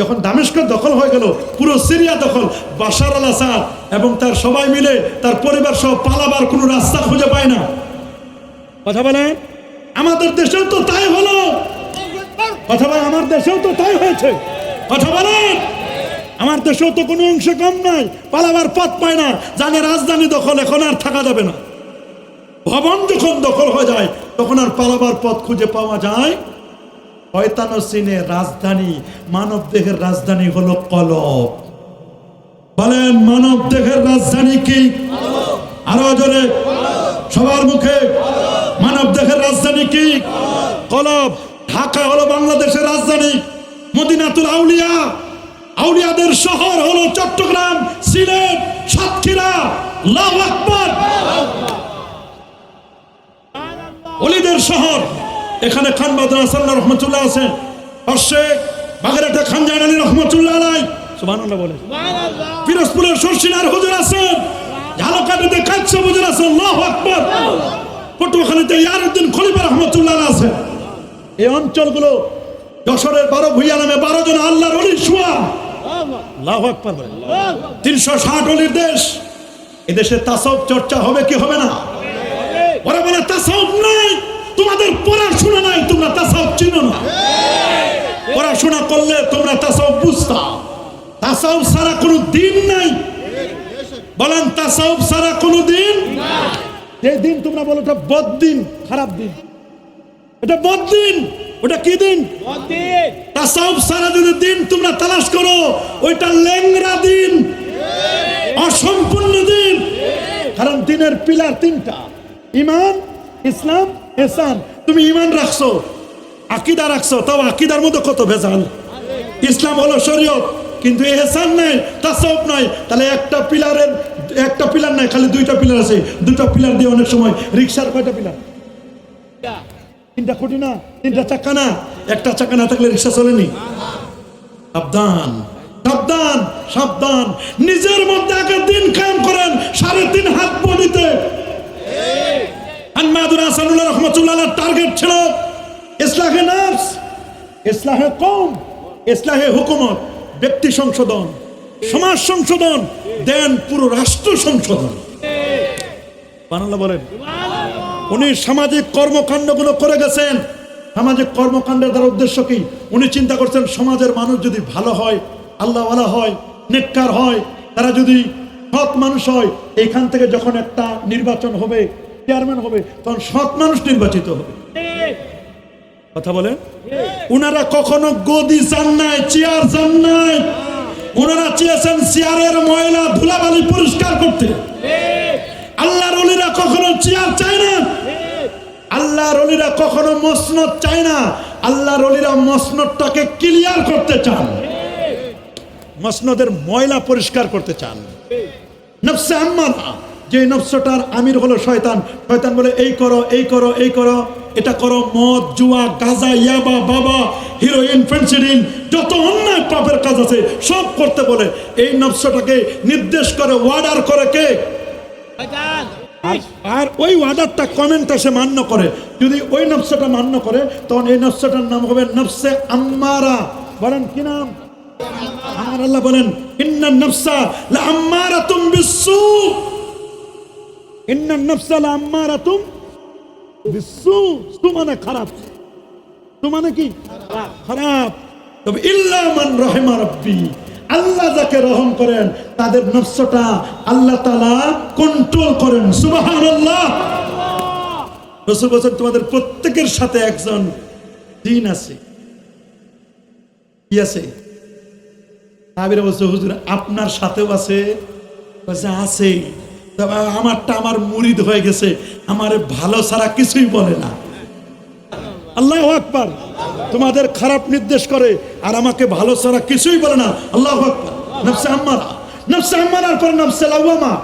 যখন দামেস্ক দখল হয়ে গেল, পুরো সিরিয়া দখল, বাশার আল আসাদ এবং তার সবাই মিলে তার পরিবার সহ পালাবার কোনো রাস্তা খুঁজে পায় না। কথা বলেন আমাদের দেশেও তো তাই হলো। কথা বলেন আমার দেশেও তো তাই হয়েছে। কথা বলেন আমার দেশেও তো কোনো অংশ কম নাই। পালাবার পথ পায় না। জানে রাজধানী দখল, এখন আর থাকা যাবে না। ভবন যখন দখল হয়ে যায়, তখন আর পালাবার পথ খুঁজে পাওয়া যায় শয়তানো সিনে রাজধানী মানব দেহের রাজধানী হলো কলব। বলেন মানব দেহের রাজধানী কি? আরও জোরে। সবার মুখে। মানব দেহের রাজধানী কি? কলব। ঢাকা হলো বাংলাদেশের রাজধানী। মদিনাতুল আউলিয়া। আউলিয়াদের শহর হলো চট্টগ্রাম, সিলেট, সাতক্ষীরা লাভ আকবর। অলিদের শহর। এখানে খান বাদর আসাল্লাহ রহমতুল্লাহ আছে। পাশে বাগেরহাটে খান জাহান আলী রহমতুল্লাহ আলাই সুবহানাল্লাহ বলে। পিরোজপুরের শর্ষিনার হুজুর আছেন ঝালকাঠিতে কাচ্চা হুজুর আছেন আল্লাহু আকবার। পটুয়াখালীতে ইয়ারউদ্দিন খলিফা রহমতুল্লাহ আছে। এই অঞ্চলগুলো যশোরের বারো ভুইয়া নামে বারো জন আল্লাহর অলি শুয়া। তিনশো ষাট অলির দেশ। এদেশে তাসব চর্চা হবে কি হবে না? ওরা বলে তাসাউফ নাই। তোমাদের পড়াশোনা নাই তোমরা তাসাউফ চিনো না। পড়াশোনা করলে তোমরা তাসাউফ বুঝতা। তাসাউফ ছাড়া কোনো দিন নাই। বলেন তাসাউফ সারা কোনো দিন যে দিন তোমরা বলো এটা বদ দিন খারাপ দিন। এটা বদ দিন ওটা কি দিন? তাসাউফ ছাড়া যদি দিন তোমরা তালাশ করো ওইটা লেংরা দিন। অসম্পূর্ণ দিন। কারণ দিনের পিলার তিনটা ইমান ইসলাম এসান তুমি ইমান রাখছো, আকিদা রাখছো, তাও আকিদার মধ্যে কত ভেজাল? ইসলাম হলো শরীয়ত, কিন্তু এহসান নাই তাসব নাই, তাহলে একটা পিলারের, একটা পিলার নাই, খালি দুইটা পিলার আছে দুটো পিলার দিয়ে অনেক সময় রিক্সার কয়টা পিলার? তিনটা খুঁটি না, তিনটা চাকা না, একটা চাকা না থাকলে রিক্সা চলেনি সাবধান সাবধান সাবধান, নিজের মধ্যে আগে দিন কায়েম করেন, সাড়ে তিন হাত বডিতে আনমাদুর হাসানুল্লাহ রহমতুল্লাহ টার্গেট ছিল ইসলাহে নাফস, ইসলাহে কম ইসলাহে হুকুমত, ব্যক্তি সংশোধন, সমাজ সংশোধন, দেন পুরো রাষ্ট্র সংশোধন। বাংলা বলেন, উনি সামাজিক কর্মকাণ্ডগুলো করে গেছেন। সামাজিক কর্মকাণ্ডের দ্বারা উদ্দেশ্য কি? উনি চিন্তা করছেন, সমাজের মানুষ যদি ভালো হয়, আল্লাহওয়ালা হয়, নেককার হয়, তারা যদি সৎ মানুষ হয় এখান থেকে যখন একটা নির্বাচন হবে চেয়ারম্যান হবে, তখন সৎ মানুষ নির্বাচিত হবে। কথা বলেন? উনারা কখনো গদি চান নাই, চেয়ার চান নাই। ওনারা চেয়েছেন চেয়ারের ময়লা ধুলাবালি পরিষ্কার করতে। আল্লাহর অলিরা কখনো চেয়ার চায় না। আল্লাহর অলিরা কখনো মসনদ চায় না। আল্লাহর অলিরা মসনদটাকে ক্লিয়ার করতে চান। মসনদের ময়লা পরিষ্কার করতে চান। নফসে আম্মারা যে নফসটার আমির হলো শয়তান শয়তান বলে এই করো এই করো এই করো। এটা করো মদ জুয়া গাজা ইয়াবা বাবা হিরোইন ফেন্সিডিল যত অন্যায় পাপের কাজ আছে সব করতে বলে। এই নফসটাকে নির্দেশ করে ওয়ার্ডার করে কে? আর- ওই অর্ডারটা কমেন্টটা সে মান্য করে। যদি ওই নফসটা মান্য করে তখন এই নফসটার নাম হবে নফসে আম্মারা। বলেন কি নাম? আমার আল্লাহ বলেন ইন্না নফসা লা লা আম্মারাতুম বিসু কি? খারাপ। আল্লাহ যাকে রহম করেন, তাদের নফসটা আল্লাহ কন্ট্রোল করেন। বলছেন, তোমাদের প্রত্যেকের সাথে একজন দিন আছে। কি আছে? আপনার সাথেও আছে আছে। আমারটা আমার মুরিদ হয়ে গেছে। আমার ভালো ছাড়া কিছুই বলে না। আল্লাহ আকবার। তোমাদের খারাপ নির্দেশ করে আর আমাকে ভালো ছাড়া কিছুই বলে না। আল্লাহ আকবার। নফসে আম্মারা। নফসে আম্মারার পর নফসে লাউয়ামা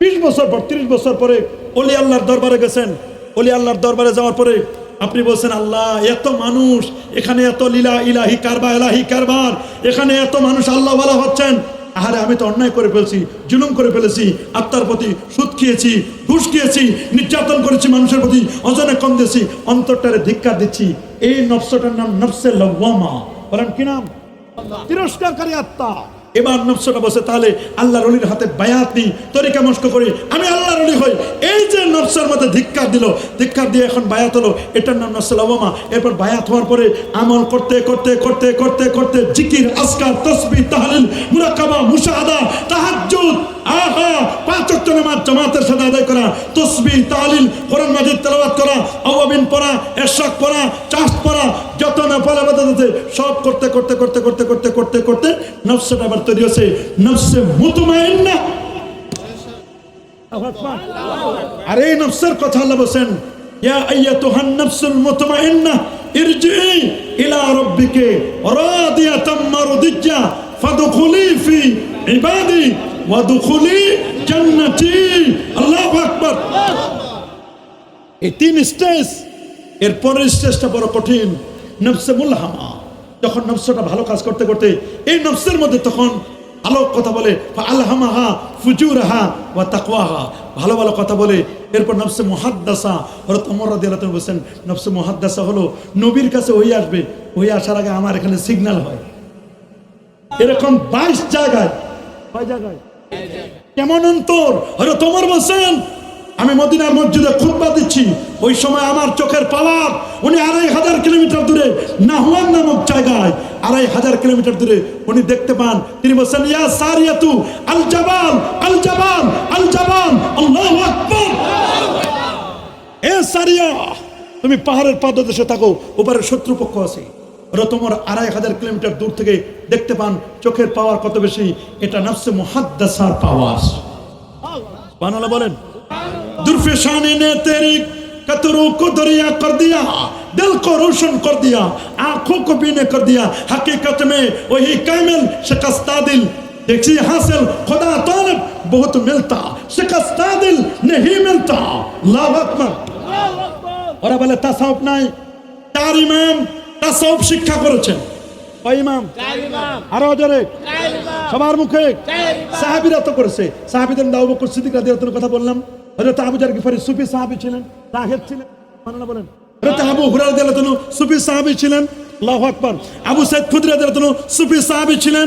বিশ বছর পর, তিরিশ বছর পরে অলি আল্লাহর দরবারে গেছেন। অলি আল্লাহর দরবারে যাওয়ার পরে আপনি বলছেন, আল্লাহ, এত মানুষ, এখানে এত লীলা ইলাহি কারবার এলাহি কারবার, এখানে এত মানুষ আল্লাহ বলা হচ্ছেন। আহারে আমি তো অন্যায় করে ফেলছি, জুলুম করে ফেলেছি, আত্মার প্রতি সুদ খেয়েছি, ঘুষ খেয়েছি, নির্যাতন করেছি, মানুষের প্রতি অজনে কম দিয়েছি, অন্তরটারে ধিক্কার দিচ্ছি। এই নফসটার নাম নফসে লওয়ামা। বলেন, কি নাম? তিরস্কারকারী আত্মা। এবার নফসটা বসে, তাহলে আল্লাহ রলির হাতে বায়াত নিই। তরিকা মস্ক করি, আমি আল্লাহ রলি হই। এই যে নফসার মধ্যে ধিক্কার দিল, ধিক্কার দিয়ে এখন বায়াত হলো, এটার নাম নফসেল ওবামা। এরপর বায়াত হওয়ার পরে আমল করতে করতে করতে করতে করতে জিকির আসকার তসবি, তাহলিল মুরাকাবা মুশাহাদা তাহাজ্জুদ আহা পাঁচ ওয়াক্ত নামাজ জামাতের সাথে আদায় করা তসবি তাহলিল কোরআন মাজিদ তেলাওয়াত করা, আওয়াবিন পড়া এরশাক পড়া, চাষ পড়া, যত না পড়া বাদাতে সব করতে করতে করতে করতে করতে করতে করতে নফসটা আবার তৈরি হচ্ছে নফসে মুতমাইন্না আর এই নফসের কথা আল্লাহ বলছেন, ইয়া আইয়াতুহান নাফসুল মুতমাইন্না ইরজিই ইলা রাব্বিকে রাদিয়াতাম মারদিয়া ফাদখুলি ফি ইবাদি এই তিন বড় কঠিন ভালো কাজ করতে করতে, এই মধ্যে তখন কথা বলে আলহামাহা ভালো ভালো কথা বলে। এরপর বলছেন মুহাদ্দাসা হলো নবীর কাছে ওই আসবে। ওই আসার আগে আমার এখানে সিগন্যাল হয়। এরকম বাইশ জায়গায় জায়গায়? কেমন অন্তর? হয়তো তোমার বলছেন আমি মদিনার মসজিদে খুতবা দিচ্ছি। ওই সময় আমার চোখের পাওয়ার, উনি আড়াই হাজার কিলোমিটার দূরে নাহুয়ান নামক জায়গায়, আড়াই হাজার কিলোমিটার দূরে উনি দেখতে পান। তিনি বলছেন, ইয়া সারিয়াতু আল জাবাল আল জাবাল আল জাবাল, আল্লাহু আকবার। এ সারিয়া, তুমি পাহাড়ের পাদদেশে থাকো, ওপারে শত্রুপক্ষ আছে। ওরা তোমার আড়াই হাজার কিলোমিটার দূর থেকে দেখতে পান চোখের পাওয়ার কত বেশি এটা নফসে মুহাদ্দাসার পাওয়ার বানালা বলেন दुर्फिशानी ने तेरी कतरों को दरिया कर दिया दिल को रोशन कर दिया आंखों को बीने कर दिया हकीकत में वही कैमल शिकस्ता दिल देखिए हासिल खुदा तालब बहुत मिलता शिकस्ता दिल नहीं मिलता अल्लाह अकबर ওরা বলে তাসাউফ নাই চার ইমাম তাসাউফ শিক্ষা করেছেন। ইমাম, আরও জোরে। সবার মুখে। সাহাবিরা তো করেছে। সাহাবিদের দাউ বকর সিদ্দিক রাদিয়াল্লাহু কথা বললাম। হযরত আবু জার গিফারি সুফি সাহাবী ছিলেন, তাহের ছিলেন, মাননা বলেন। হযরত আবু হুরায়রা রাদিয়াল্লাহু সুফি সাহাবী ছিলেন, আল্লাহু আকবার। আবু সাইদ খুদরি রাদিয়াল্লাহু সুফি সাহাবী ছিলেন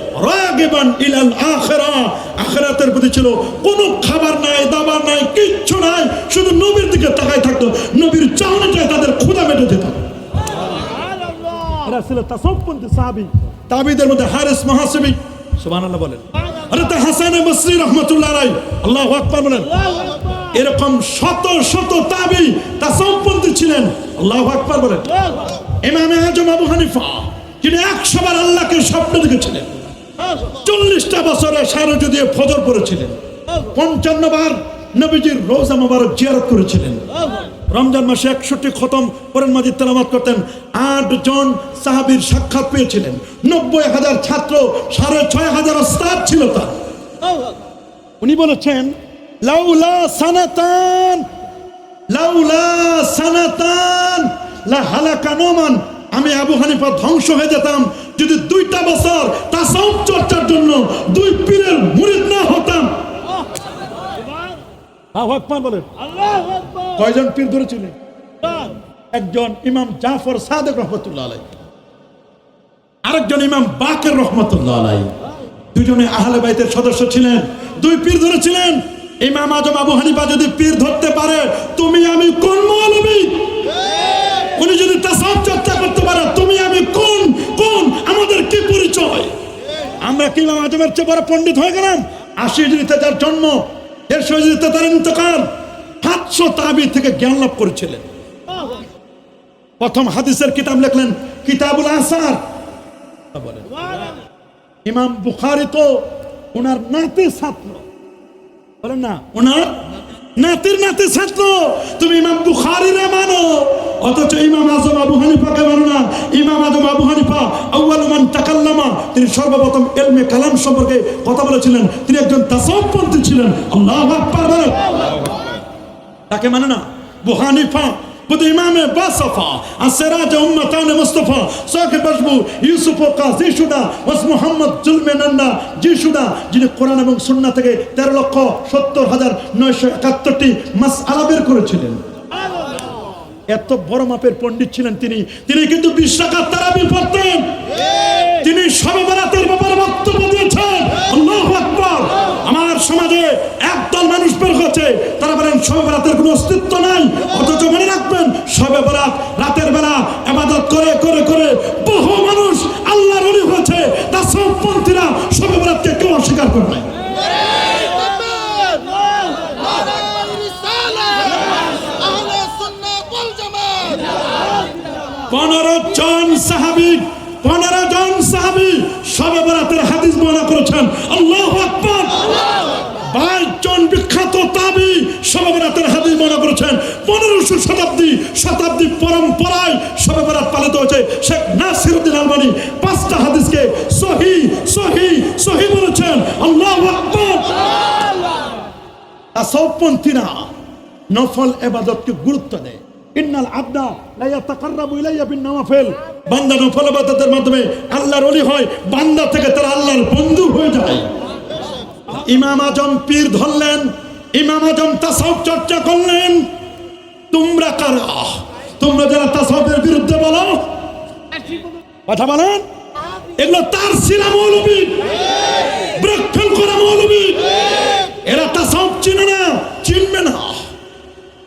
রাগিবান ইলাল আখিরা। আখিরাতের প্রতি ছিল কোনো খাবার নাই দাবার নাই কিচ্ছু নাই শুধু নবীর দিকে তাকায় থাকতো। নবীর চাহনিটায় তাদের ক্ষুধা মেটে যেত। এরা ছিল তাসবপন্থী সাহাবী। তাবিদের মধ্যে হারিস মহাসবি। সুবহানাল্লাহ বলেন। আরে তা হাসান বসরি রহমতুল্লাহ আলাইহি আল্লাহু আকবার বলেন এরকম শত শত তাবি তাসবপন্থী ছিলেন। আল্লাহু আকবার বলেন ইমামে আজম আবু হানিফা যিনি একশো বার আল্লাহকে স্বপ্ন দেখেছিলেন। চল্লিশটা বছরে সারজ দিয়ে ফজর পড়েছিলেন, পঞ্চান্ন বার নবীজির রোজা মোবারক জিয়ারত করেছিলেন। রমজান মাসে একষট্টি খতম কোরআন মাজিদ তেলামাত করতেন আট জন সাহাবীর সাক্ষাৎ পেয়েছিলেন। নব্বই হাজার ছাত্র, সাড়ে ছয় হাজার স্টাফ ছিল তার। উনি বলেছেন, লাউলা সানাতান লাউলা সানাতান, লা হালাকা নোমান। আমি আবু হানিফা ধ্বংস হয়ে যেতাম যদি দুইটা বছর তাসাউফ চর্চার জন্য দুই পীরের মুরিদ না হতাম। আল্লাহু আকবার। বলেন কয়জন পীর ধরেছিলেন? একজন ইমাম জাফর সাদেক রহমতুল্লাহ আলাই আরেকজন ইমাম বাকের রহমতুল্লাহ আলাই দুজনে আহলে বাইতের সদস্য ছিলেন দুই পীর ধরেছিলেন। ইমাম আজম আবু হানিফা যদি পীর ধরতে পারে তুমি আমি কোন মৌলবী? উনি যদি তাসাব চর্চা করতে পারে তুমি আমি কোন আমরা কি ইমাম আজমের চেয়ে বড় পণ্ডিত হয়ে গেলাম? আশি হিজড়িতে তার জন্ম, দেড়শো হিজড়িতে তার ইন্তকাল, সাতশো তাবি থেকে জ্ঞান লাভ করেছিলেন। প্রথম হাদিসের কিতাব লিখলেন কিতাবুল আসার ইমাম বুখারি তো ওনার নাতি ছাত্র। বলেন না, ওনার নাতির নাতি ছাত্র তুমি ইমাম না মানো। অথচ ইমাম আজম আবু হানিফাকে মানো না। ইমাম আজম আবু হানিফা আউয়াল মান তাকাল্লামা। তিনি সর্বপ্রথম এলমে কালাম সম্পর্কে কথা বলেছিলেন। তিনি একজন তাসাউফপন্থী ছিলেন। আল্লাহু আকবার তাকে মানে না? বুহানিফা আসরাজ উম্মতান মুস্তাফা সাকিব বসবু ইউসুফ ও কাজী সুদা ওয়াস মুহাম্মদ জুলমে নান্না জি সুদা যিনি কোরআন এবং সুন্নাহ থেকে তেরো লক্ষ সত্তর হাজার নয়শো একাত্তরটি মাস আলা করেছিলেন। এত বড় মাপের পণ্ডিত ছিলেন তিনি। তিনি কিন্তু বিশ্বাকার তারাবি পড়তেন। তিনি সর্বরাতের ব্যাপারে বক্তব্য দিয়েছেন। আমার সমাজে একদল মানুষ তারা বলেন সর্বরাতের কোনো অস্তিত্ব নাই। অথচ মনে রাখবেন, সবে বরাত রাতের বেলা এবাদত করে করে করে বহু মানুষ আল্লাহর অলি হয়েছে। তার সবপন্থীরা সবে বরাতকে কেউ অস্বীকার করে নাই। পনেরো জন সাহাবি, পনেরো জন সাহাবি সবে বরাতের হাদিস বর্ণনা করেছেন। আল্লাহ আকবর বাইশ জন বিখ্যাত তাবি সবে বরাতের হাদিস বর্ণনা করেছেন পনেরোশো শতাব্দী শতাব্দী পরম্পরায় সবে বরাত পালিত হয়েছে। শেখ নাসিরুদ্দিন আলমানি পাঁচটা হাদিসকে সহি সহি সহি বলেছেন। আল্লাহ আকবর। তাসাউপন্থীরা নফল এবাদতকে গুরুত্ব দেয়। ইন্নাল আবদা লা ইয়াতাকাররাবু ইলাইয়া বিন নওয়াফিল। বান্দা নফল ইবাদতের মাধ্যমে আল্লাহর ওলি হয়, বান্দা থেকে তারা আল্লাহর বন্ধু হয়ে যায়। ইমাম আজম পীর ধরলেন, ইমাম আজম তাসাউফ চর্চা করলেন। তোমরা কারা? তোমরা যারা তাসাউফের বিরুদ্ধে বলো। কথা বলেন? এগুলো তার সিরা মৌলবী। ব্রক্ষণ করা মৌলবী। এরা তাসাউফ চিনে না, চিনবে না।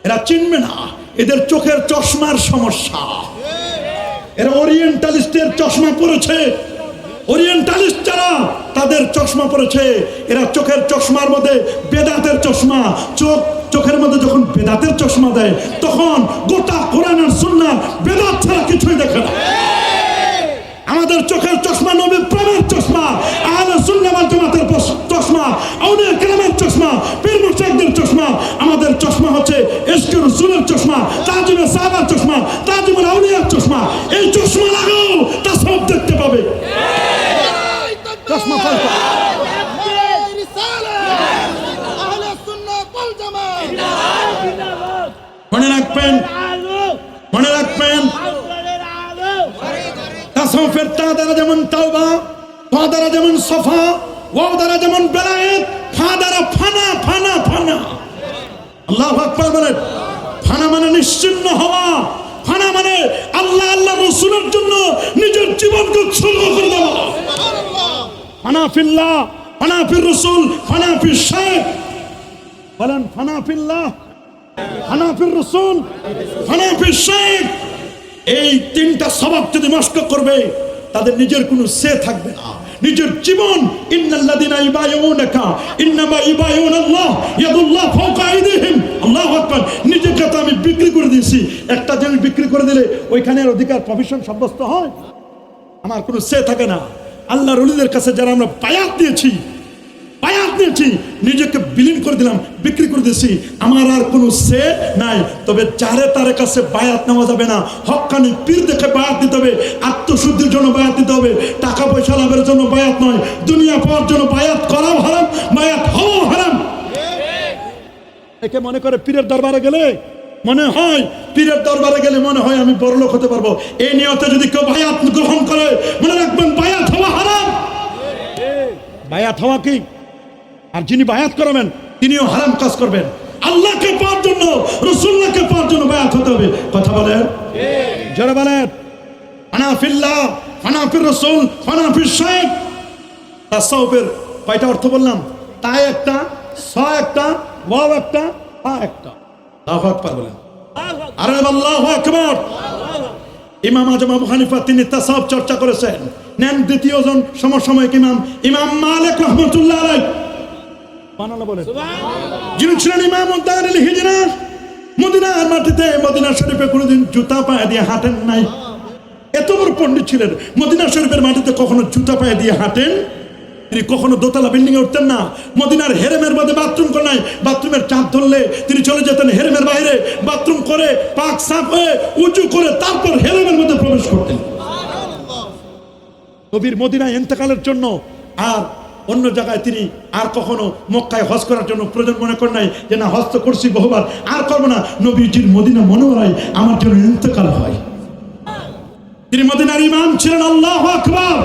এরা চিনবে না, এদের চোখের চশমার সমস্যা। এরা ওরিয়েন্টালিস্টের চশমা পড়েছে ওরিয়েন্টালিস্ট যারা, তাদের চশমা পড়েছে এরা চোখের চশমার মধ্যে বেদাতের চশমা, চোখ চোখের মধ্যে যখন বেদাতের চশমা দেয়, তখন গোটা কোরআনের সুন্না বেদাত ছাড়া কিছুই দেখে না। আমাদের চোখের চশমা নবী প্রেমের চশমা, আহলে ওয়াল জামাতের চশমা, আউলিয়া গ্রামের চশমা, পীর মুর্শিদদের চশমা, আমাদের চশমা হচ্ছে ইশকে রাসূলের চশমা তাজিমে সাহাবার চশমা তাজিমুল আউলিয়ার চশমা এই চশমা লাগাও তা সব দেখতে পাবে চশমা পাল্টা মনে রাখবেন মনে রাখবেন তাসাউফের তা দ্বারা যেমন তাওবা ফা দ্বারা যেমন সফা, ওয়াও দ্বারা যেমন বেলায়েত, ফা দ্বারা ফানা ফানা ফানা। আল্লাহ আকবার বলেন, ফানা মানে নিশ্চিন্ন হওয়া, ফানা মানে আল্লাহ আল্লাহ রসুলের জন্য নিজের জীবনকে উৎসর্গ করে দেওয়া। ফানা ফিল্লাহ, ফানা ফির রসুল, ফানা ফির শেখ বলেন, ফানা ফিল্লাহ, ফানা ফির রসুল, ফানা ফির শেখ এই তিনটা স্বভাব যদি নষ্ট করবে তাদের নিজের কোনো সে থাকবে না। নিজের জীবন, ইন্নাল্লাযিনা ইবায়ুনাকা ইন্নামা ইবায়ুনাল্লাহ ইয়াদুল্লাহ ফাওকা আইদিহিম। আল্লাহু আকবার। নিজের তো আমি বিক্রি করে দিয়েছি, একটা জিনিস বিক্রি করে দিলে ওইখানের অধিকার প্রফেশন সাব্যস্ত হয়। আমার কোনো সে থাকে না। আল্লাহর রুলিদের কাছে যারা আমরা পায়াত দিয়েছি বায়াত দিয়েছি নিজেকে বিলীন করে দিলাম, বিক্রি করে দিয়েছি। আমার আর কোনো সে নাই, তবে চারে তারে কাছে বায়াত নেওয়া যাবে না, হকানি পীর দেখে বায়াত দিতে হবে, আত্মশুদ্ধির জন্য বায়াত দিতে হবে টাকা পয়সা লাভের জন্য বায়াত নয়, দুনিয়া পাওয়ার জন্য বায়াত করাও হারাম, বায়াত হওয়াও হারাম। একে মনে করে পীরের দরবারে গেলে মনে হয়, পীরের দরবারে গেলে মনে হয় আমি বড় লোক হতে পারব। এই নিয়তে যদি কেউ বায়াত গ্রহণ করে, মনে রাখবেন বায়াত হওয়া হারাম। বায়াত হওয়া কি? আর যিনি বায়াত করাবেন, তিনিও হারাম কাজ করবেন। আল্লাহকে পাওয়ার জন্য রসুল্লাহকে পাওয়ার জন্য বায়াত হতে হবে। কথা বলেন? যারা বলেন। ফানাফিল্লাহ ফানাফির রসুল ফানাফির শেখ তাসাউফের কয়টা অর্থ বললাম? তাই একটা, স একটা, ওয়াও একটা পা একটা। আল্লাহু আকবার বলেন। আরে আল্লাহু আকবার। ইমাম আজম আবু হানিফা, তিনি তাসাউফ চর্চা করেছেন। নেন দ্বিতীয় জন সমসাময়িক ইমাম। ইমাম মালিক রহমতুল্লাহ আলাই বানালো বলেন। যিনি ছিলেন ইমাম উদ্দারিল হিজরা মদিনার মাটিতে মদিনা শরীফে কোনোদিন জুতা পায়ে দিয়ে হাঁটেন নাই। এত বড় পণ্ডিত ছিলেন মদিনা শরীফের মাটিতে কখনো জুতা পায়ে দিয়ে হাঁটেন? তিনি কখনো দোতলা বিল্ডিং এ উঠতেন না। মদিনার হেরেমের মধ্যে বাথরুম নাই। বাথরুমের চাপ ধরলে তিনি চলে যেতেন হেরেমের বাইরে। বাথরুম করে পাক সাফ হয়ে উঁচু করে তারপর হেরেমের মধ্যে প্রবেশ করতেন। কবির মদিনায় এন্তেকালের জন্য আর অন্য জায়গায় তিনি আর কখনো মক্কায় হজ করার জন্য প্রয়োজন মনে করেন নাই যে না, হজ তো করছি বহুবার, আর করব না। নবীজির মদিনা মনে হয় আমার জন্য ইন্তকাল হয়। তিনি মদিনার ইমাম ছিলেন, আল্লাহ আকবার।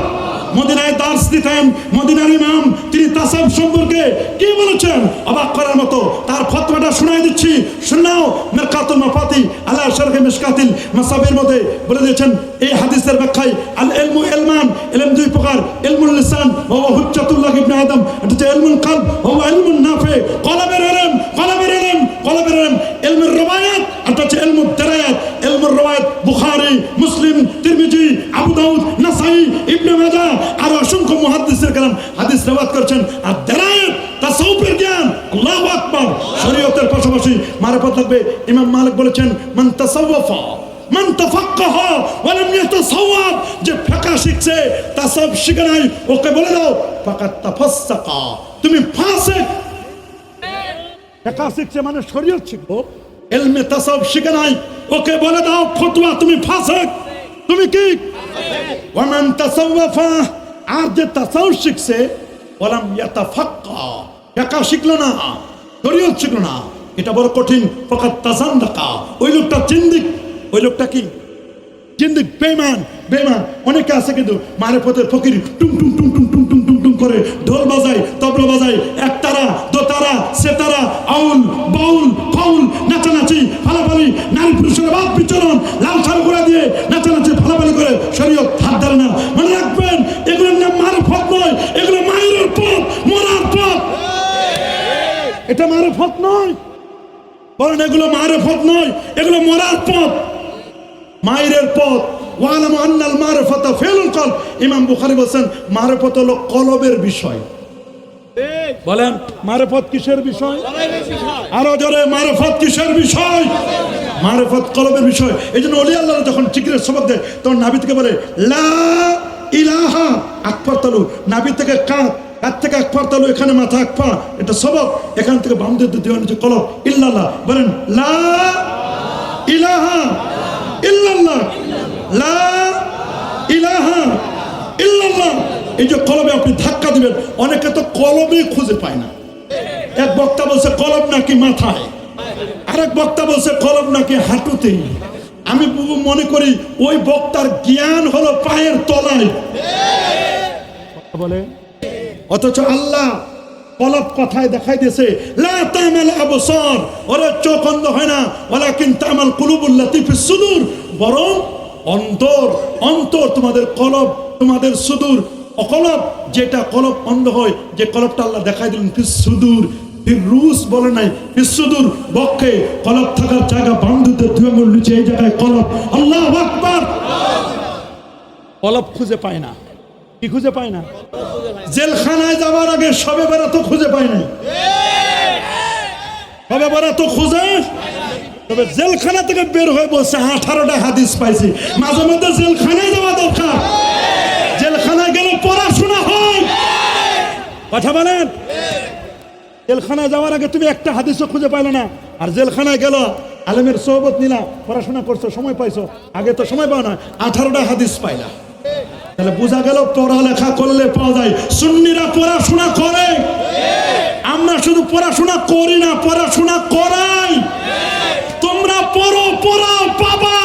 মদিনায় দার্স দিতেন, মদিনার ইমাম, তিনি তাসাব সম্পর্কে কি বলেছেন? অবাক করার মতো। তার ফতোয়াটা শোনাই দিচ্ছি। শোনাও মেরকাতুল মাফাতি আল্লাহ শরকে মিশকাতিল মাসাবির মধ্যে বলে দিয়েছেন, এই হাদিসের ব্যাখ্যায় আল ইলমু ইলমান, ইলম দুই প্রকার, ইলমুল লিসান হুয়া হুজ্জাতুল্লাহ ইবনে আদম। এটা হচ্ছে ইলমুল কলব, ওয়া এলমুল নাফি কলবের ইলম কলবের ইলম কলবের ইলম ইলমুর রবায়াত এটা হচ্ছে ইলমুদ দারায়াত ইলমুর রবায়াত বুখারী মুসলিম তিরমিজি আবু দাউদ নাসাই ইবনে মাজাহ আর অসংখ্য মুহাদ্দিসের কালাম হাদিস রেওয়ায়াত করেছেন আর দারায়াত তাসাউফের জ্ঞান আল্লাহু আকবার শরীয়তের পাশাপাশি মারফত লাগবে ইমাম মালিক বলেছেন, মান তাসাওয়াফা, মান ওয়া ইয়াতাসাওয়াব যে ফিকহ শিখছে তাসাউফ শিখে নাই, ওকে বলে দাও ফাকাত তাফাসসাকা। তুমি ফাসিক। ফিকহ শিখছে মানে শরীয়ত শিখব। এলমে শিখে নাই, ওকে বলে দাও, ফতোয়া, তুমি ফাসিক। তুমি কি? ওয়ামান তাসাওয়াফা। আর যে তাসাউফ শিখছে, ওয়ালাম ইয়াতাফাক্কা। ফিকহ শিখলো না, শরীয়ত শিখলো না। এটা বড় কঠিন তাসান্দাকা ওই লোকটা চিন্দিক ওই লোকটা কি? জিন্দিক বেমান বেমান অনেকে আছে কিন্তু মারেফতের ফকির টুম টুম টুম টুম টুম টুম টুম টুম করে ঢোল বাজায়, তবলা বাজায়, একতারা, দোতারা, সেতারা, আউল, বাউল ফাউল নাচানাচি, ফালাফালি, নারী পুরুষের বাদ বিচরণ, লাল শাল করে দিয়ে নাচানাচি, ফালাফালি করে শরীয়ত হাত ধরে না। মনে রাখবেন, এগুলোর নাম মারফত নয়, এগুলো মায়ের পথ, মরার পথ। এটা মারফত নয়। বলেন, এগুলো মারফত নয়, এগুলো মরার পথ। মায়ের পথ। ওয়ালাম আন্নাল মারফাতা ফেলুল কল ইমাম বুখারী বলছেন মারফত হলো কলবের বিষয়। বলেন মারফত কিসের বিষয়? আরও জোরে মারফত কিসের বিষয়? মারফত কলবের বিষয়। এই জন্য অলি আল্লাহ যখন চিকিরের সবক দেয়, তখন নাবি থেকে বলে, লা ইলাহা আকবর তালু। নাবি থেকে কাঁধ হাত থেকে আকবর তালু এখানে মাথা আকফা এটা সবক। এখান থেকে বাম দিতে দেওয়া নিচে কলব ইল্লাল্লাহ। বলেন, লা ইলাহা ইল্লাল্লাহ। লা ইলাহা ইল্লাল্লাহ। এই যে কলমে আপনি ধাক্কা দিবেন, অনেকে তো কলমে খুঁজে পায় না। এক বক্তা বলছে, কলম নাকি মাথায়? আরেক বক্তা বলছে, কলম নাকি হাঁটুতেই? আমি মনে করি, ওই বক্তার জ্ঞান হলো পায়ের তলায়। বলে অথচ আল্লাহ কলব কথায় দেখাই দিয়েছে আবসার। ওরা চোখ অন্ধ হয় না, ওয়ালাকিন তামাল কুলুবুল লাতিফিস সুদূর। বরং অন্তর অন্তর তোমাদের কলব, তোমাদের সুদূর। অকলব, যেটা কলব অন্ধ হয়, যে কলবটা আল্লাহ দেখাই দিলেন, ফিস সুদূর। ফির রুস বলে নাই সুদূর। বক্ষে কলব থাকার জায়গা বান্ধুতে আঙুল নিচে, এই জায়গায় কলব। আল্লাহ আকবার! কলব খুঁজে পায় না। কি খুঁজে পায় না? জেলখানায় যাওয়ার আগে সবে বেড়া তো খুঁজে পায় নাই। সবে বেড়া তো খুঁজে? তবে জেলখানা থেকে বের হয়ে বলছে, আঠারোটা হাদিস পাইছি। মাঝে মধ্যে জেলখানায় যাওয়া দরকার। জেলখানায় গেলে পড়াশোনা হয়। কথা বলেন? জেলখানায় যাওয়ার আগে তুমি একটা হাদিসও খুঁজে পাইলে না। আর জেলখানায় গেল, আলেমের সোহবত নিলা, পড়াশোনা করছ, সময় পাইছো। আগে তো সময় পাও না, আঠারোটা হাদিস পাইলা। তাহলে বোঝা গেল পড়ালেখা করলে পাওয়া যায়। সুন্নিরা পড়াশোনা করে। আমরা শুধু পড়াশোনা করি না, পড়াশোনা করাই। তোমরা পড়ো, পড়াও, পাবা।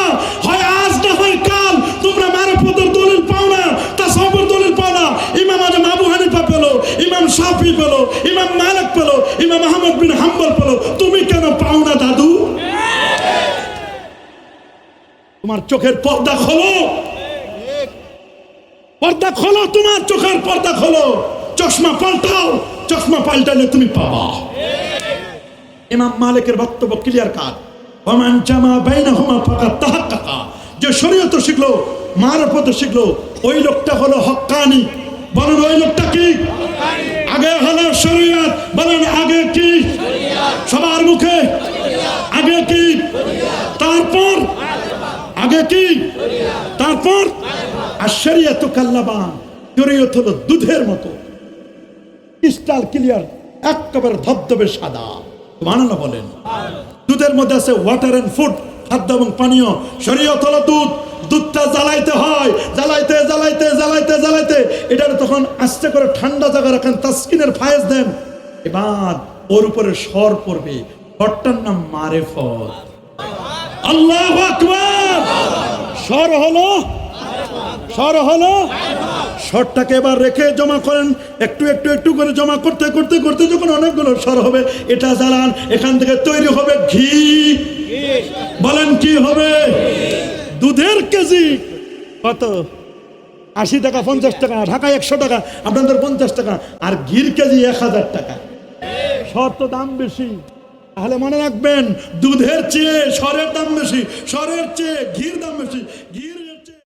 হয় আজ না হয় কাল। তোমরা মারফতের দলিল পাও না তা সবর দলিল পাও না। ইমাম আজম আবু হানিফা পেল, ইমাম শাফি পেল, ইমাম মালিক পেল, ইমাম আহমদ বিন হাম্বল পেল। তুমি কেন পাও না, দাদু? তোমার চোখের পর্দা খোলো। পর্দা খোলো, তোমার চোখের পর্দা খোলো। চশমা পাল্টাও, চশমা পাল্টালে তুমি পাবা। ইমাম মালিকের বক্তব্য ক্লিয়ার কাট ওমান জামা বাইনাহুমা ফাকাত তাহাক্কাকা। যে শরীয়ত শিখলো, মারফত শিখলো, ওই লোকটা হলো হক্কানি। বলেন, ওই লোকটা কি? আগে হলো শরীয়ত, বলেন, আগে কি? সবার মুখে? আগে কি? তারপর? আগে কি? তারপর আর শরীয়ত কাল্লাবান শরীয়ত হলো দুধের মতো। ক্রিস্টাল ক্লিয়ার একেবারে ধবধবে সাদা। মানানো বলেন। দুধের মধ্যে আছে ওয়াটার এন্ড ফুড খাদ্য এবং পানীয়। শরীয়ত হলো দুধ। দুধটা জ্বালাইতে হয়। জ্বালাইতে জ্বালাইতে জ্বালাইতে জ্বালাইতে। এটার তখন আস্তে করে ঠান্ডা জায়গা রাখেন, তাস্কিনের ফায়েজ দেন। এবার ওর উপরে স্বর পড়বে। স্বরটার নাম মারেফত। আল্লাহ আকবার! স্বর হলো স্বর হলো। স্বরটাকে এবার রেখে জমা করেন। একটু একটু একটু করে জমা করতে করতে করতে যখন অনেকগুলো স্বর হবে, এটা জ্বালান। এখান থেকে তৈরি হবে ঘি। বলেন কি হবে? দুধের কেজি। কত? আশি টাকা, পঞ্চাশ টাকা, ঢাকায় একশো টাকা, আপনাদের পঞ্চাশ টাকা। আর ঘির কেজি এক হাজার টাকা। সর তো দাম বেশি। তাহলে মনে রাখবেন দুধের চেয়ে সরের দাম বেশি সরের চেয়ে ঘির দাম বেশি। ঘির